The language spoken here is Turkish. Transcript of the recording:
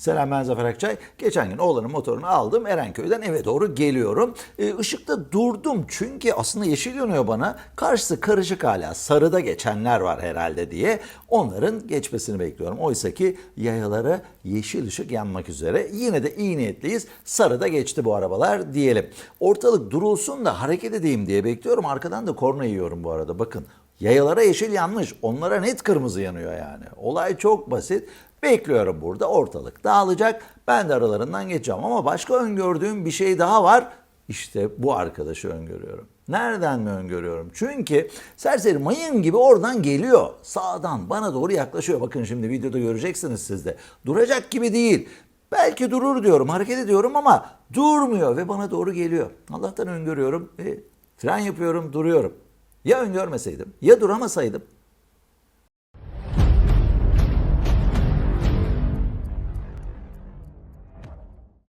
Selam ben Zafer Akçay. Geçen gün oğlanın motorunu aldım. Erenköy'den eve doğru geliyorum. Işıkta durdum çünkü aslında yeşil yanıyor bana. Karşısı karışık hala. Sarıda geçenler var herhalde diye. Onların geçmesini bekliyorum. Oysa ki yayalara yeşil ışık yanmak üzere. Yine de iyi niyetliyiz. Sarıda geçti bu arabalar diyelim. Ortalık durulsun da hareket edeyim diye bekliyorum. Arkadan da korna yiyorum bu arada. Bakın Yayalara yeşil yanmış. Onlara net kırmızı yanıyor yani. Olay çok basit. Bekliyorum burada ortalık dağılacak. Ben de aralarından geçeceğim. Ama başka öngördüğüm bir şey daha var. İşte bu arkadaşı öngörüyorum. Nereden mi öngörüyorum? Çünkü serseri mayın gibi oradan geliyor. Sağdan bana doğru yaklaşıyor. Bakın şimdi videoda göreceksiniz siz de. Duracak gibi değil. Belki durur diyorum, hareket ediyorum ama durmuyor ve bana doğru geliyor. Allah'tan öngörüyorum. E, fren yapıyorum, duruyorum. Ya öngörmeseydim, ya duramasaydım